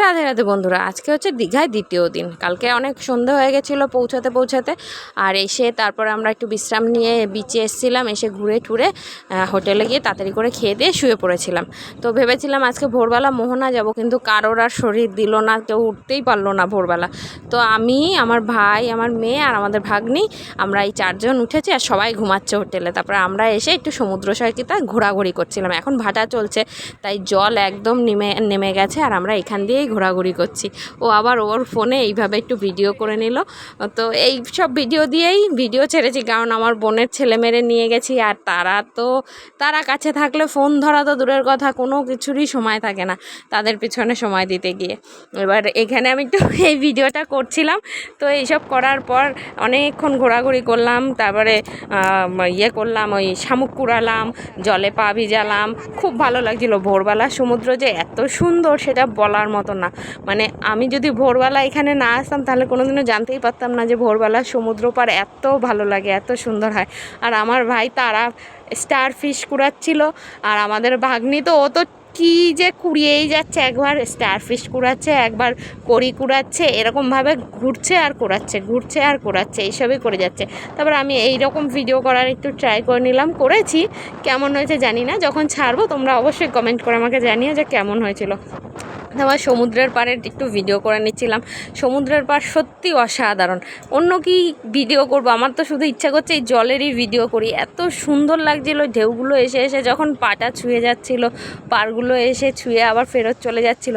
রাধে রাধে বন্ধুরা, আজকে হচ্ছে দীঘায় দ্বিতীয় দিন। কালকে অনেক সন্ধে হয়ে গেছিল পৌঁছাতে পৌঁছাতে, আর এসে তারপরে আমরা একটু বিশ্রাম নিয়ে বিচে এসেছিলাম, এসে ঘুরে টুরে হোটেলে গিয়ে তাড়াতাড়ি করে খেয়ে দিয়ে শুয়ে পড়েছিলাম। তো ভেবেছিলাম আজকে ভোরবেলা মোহনা যাব, কিন্তু কারোর আর শরীর দিল না, কেউ উঠতেই পারল না ভোরবেলা। তো আমি, আমার ভাই, আমার মেয়ে আর আমাদের ভাগ্নি, আমরা এই চারজন উঠেছি আর সবাই ঘুমাচ্ছে হোটেলে তারপরে আমরা এসে একটু সমুদ্র সৈকতে ঘোরাঘুরি করছিলাম। এখন ভাটা চলছে, তাই জল একদম নেমে নেমে গেছে, আর আমরা এখান দিয়েই ঘোরাঘুরি করছি। ও আবার ওর ফোনে এইভাবে একটু ভিডিও করে নিল। তো এই সব ভিডিও দিয়েই ভিডিও ছেড়েছি, কারণ আমার বোনের ছেলে মেরে নিয়ে গেছি আর তারা তো, তারা কাছে থাকলে ফোন ধরা তো দূরের কথা, কোনো কিছুরই সময় থাকে না তাদের পিছনে সময় দিতে গিয়ে। এবার এখানে আমি একটু এই ভিডিওটা করছিলাম। তো এইসব করার পর অনেকক্ষণ ঘোরাঘুরি করলাম, তারপরে ইয়ে করলাম, ওই শামুক কুড়ালাম, জলে পা ভিজালাম। খুব ভালো লাগছিল ভোরবেলা সমুদ্র যে এত সুন্দর সেটা বলার মতো না। মানে আমি যদি ভোরবেলা এখানে না আসতাম, তাহলে কোনোদিনও জানতেই পারতাম না যে ভোরবেলা সমুদ্র পার এত ভালো লাগে, এত সুন্দর হয়। আর আমার ভাই তারা স্টার ফিশ কুড়াচ্ছিল, আর আমাদের ভাগ্নি তো, ও তো কি যে কুড়িয়েই যাচ্ছে, একবার স্টার ফিশ কুড়াচ্ছে, একবার কড়ি কুড়াচ্ছে, এরকমভাবে ঘুরছে আর কুড়াচ্ছে, ঘুরছে আর কুড়াচ্ছে, এইসবই করে যাচ্ছে। তারপর আমি এই রকম ভিডিও করার একটু ট্রাই করে নিলাম, করেছি, কেমন হয়েছে জানি না, যখন ছাড়বো তোমরা অবশ্যই কমেন্ট করে আমাকে জানিও যে কেমন হয়েছিল। তারপর সমুদ্রের পাড়ে একটু ভিডিও করে নিচ্ছিলাম। সমুদ্রের পাড় সত্যি অসাধারণ। অন্য কি ভিডিও করব? আমার তো শুধু ইচ্ছা করছে এই জলেরই ভিডিও করি। এত সুন্দর লাগছিল, ঢেউগুলো এসে এসে যখন পাটা ছুঁয়ে যাচ্ছিল, পাড়গুলো এসে ছুঁয়ে আবার ফেরত চলে যাচ্ছিল,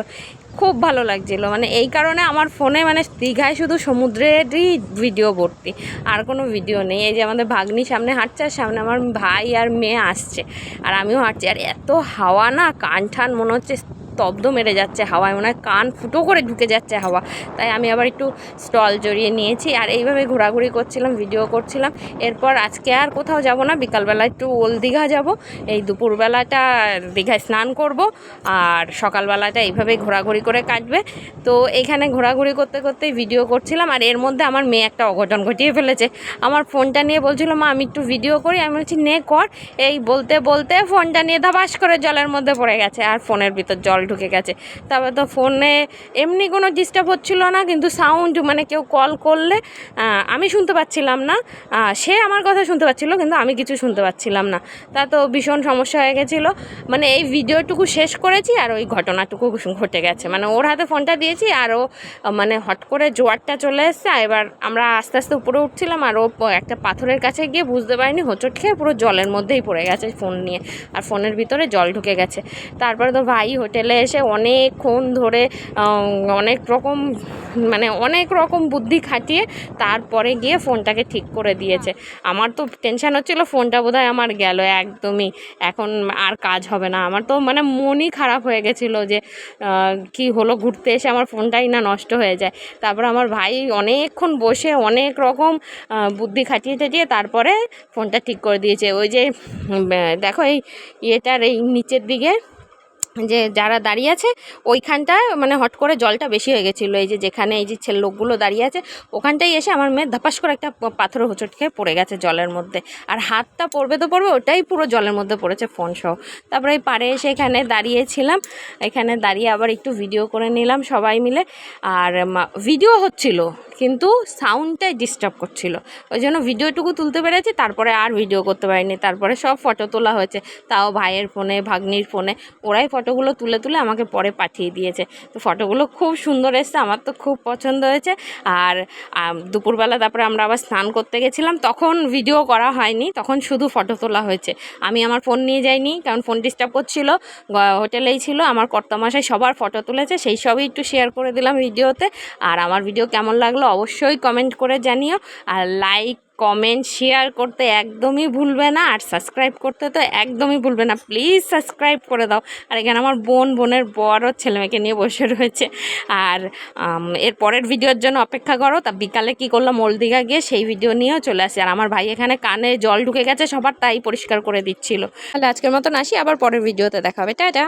খুব ভালো লাগছিল। মানে এই কারণে আমার ফোনে মানে দীঘায় শুধু সমুদ্রেরই ভিডিও ভর্তি, আর কোনো ভিডিও নেই। এই যে আমাদের ভাগ্নি সামনে হাঁটছে, আর সামনে আমার ভাই আর মেয়ে আসছে, আর আমিও হাঁটছি। আর এত হাওয়া না কান ঠান মনে হচ্ছে স্তব্ধ মেরে যাচ্ছে হাওয়ায়। হয় কান ফুটো করে ঢুকে যাচ্ছে হাওয়া। তাই আমি আবার একটু স্টল জড়িয়ে নিয়েছি। আর এইভাবে ঘোরাঘুরি করছিলাম, ভিডিও করছিলাম। এরপর আজকে আর কোথাও যাব না। বিকালবেলা একটু ওল্ড দীঘা যাব। এই দুপুরবেলাটা দীঘায় স্নান করব। আর সকালবেলাটা এইভাবেই ঘোরাঘুরি করে কাটবে। তো এখানে ঘোরাঘুরি করতে করতেই ভিডিও করছিলাম। আর এর মধ্যে আমার মেয়ে একটা অঘটন ঘটিয়ে ফেলেছে। আমার ফোনটা নিয়ে বলছিল, মা, আমি একটু ভিডিও করি। আমি বলছি, নে কর। এই বলতে বলতে ফোনটা নিয়ে ধাবাস করে জলের মধ্যে পড়ে গেছে। আর ফোনের ভিতর জল ঢুকে গেছে। তারপর তো ফোনে এমনি কোনো ডিস্টার্ব হচ্ছিল না, কিন্তু সাউন্ড মানে কেউ কল করলে আমি শুনতে পাচ্ছিলাম না। সে আমার কথা শুনতে পাচ্ছিল, কিন্তু আমি কিছু শুনতে পাচ্ছিলাম না। তা তো ভীষণ সমস্যা হয়ে গেছিল। মানে এই ভিডিওটুকু শেষ করেছি আর ওই ঘটনাটুকু ঘটে গেছে। মানে ওর হাতে ফোনটা দিয়েছি আর ও মানে হট করে জোয়ারটা চলে এসছে। এবার আমরা আস্তে আস্তে উপরে উঠছিলাম আর ও একটা পাথরের কাছে গিয়ে বুঝতে পারিনি, হোঁচট খেয়ে পুরো জলের মধ্যেই পড়ে গেছে ফোন নিয়ে। আর ফোনের ভিতরে জল ঢুকে গেছে। তারপরে তো ভাই হোটেলে এসে অনেকক্ষণ ধরে অনেক রকম মানে অনেক রকম বুদ্ধি খাটিয়ে তারপরে গিয়ে ফোনটাকে ঠিক করে দিয়েছে। আমার তো টেনশন হচ্ছিল, ফোনটা বোধহয় আমার গেল একদমই। এখন আর কাজ হবে না। আমার তো মানে মনই খারাপ হয়ে গেছিল যে কি হলো, ঘুরতে এসে আমার ফোনটাই না নষ্ট হয়ে যায়। তারপর আমার ভাই অনেকক্ষণ বসে অনেক রকম বুদ্ধি খাটিয়ে টাটিয়ে তারপরে ফোনটা ঠিক করে দিয়েছে। ওই যে দেখো এই ইয়েটার, এই নিচের দিকে যে যারা দাঁড়িয়ে আছে, ওইখানটায় মানে হট করে জলটা বেশি হয়ে গেছিল। এই যে যেখানে এই যে ছেলে লোকগুলো দাঁড়িয়ে আছে, ওখানটায় এসে আমার মেয়ে ধাপাস করে একটা পাথর হোঁচট খেয়ে পড়ে গেছে জলের মধ্যে। আর হাতটা পড়বে তো পড়বে, ওটাই পুরো জলের মধ্যে পড়েছে ফোন সহ। তারপরে এই পাড়ে এসে এখানে দাঁড়িয়েছিলাম। এখানে দাঁড়িয়ে আবার একটু ভিডিও করে নিলাম সবাই মিলে। আর ভিডিও হচ্ছিল। কিন্তু সাউন্ডটাই ডিস্টার্ব করছিল। ওই জন্য ভিডিওটুকু তুলতে পেরেছি, তারপরে আর ভিডিও করতে পারিনি। তারপরে সব ফটো তোলা হয়েছে। তাও ভাইয়ের ফোনে ভাগ্নির ফোনে ওরাই ফটোগুলো তুলে তুলে আমাকে পরে পাঠিয়ে দিয়েছে। তো ফটোগুলো খুব সুন্দর এসছে, আমার তো খুব পছন্দ হয়েছে। আর দুপুরবেলা তারপরে আমরা আবার স্নান করতে গেছিলাম। তখন ভিডিও করা হয়নি, তখন শুধু ফটো তোলা হয়েছে। আমি আমার ফোন নিয়ে যাইনি, কারণ ফোন ডিস্টার্ব করছিল। হোটেলেই ছিল, আমার কর্তামশাই সবার ফটো তুলেছে, সেই সবই একটু শেয়ার করে দিলাম ভিডিওতে আর আমার ভিডিও কেমন লাগল অবশ্যই কমেন্ট করে জানিও। আর লাইক কমেন্ট শেয়ার করতে একদমই ভুলবে না। আর সাবস্ক্রাইব করতে তো একদমই ভুলবে না। প্লিজ সাবস্ক্রাইব করে দাও। আর এখানে আমার বোন, বোনের বড় ছেলেমেয়েকে নিয়ে বসে রয়েছে। আর এর পরের ভিডিওর জন্য অপেক্ষা করো। তা বিকালে কি করলাম ওলদিঘা গিয়ে সেই ভিডিও নিয়েও চলে আসে। আর আমার ভাই এখানে কানে জল ঢুকে গেছে সবার, তাই পরিষ্কার করে দিচ্ছিল। তাহলে আজকের মতন আসি। আবার পরের ভিডিওতে দেখাবে টাটা!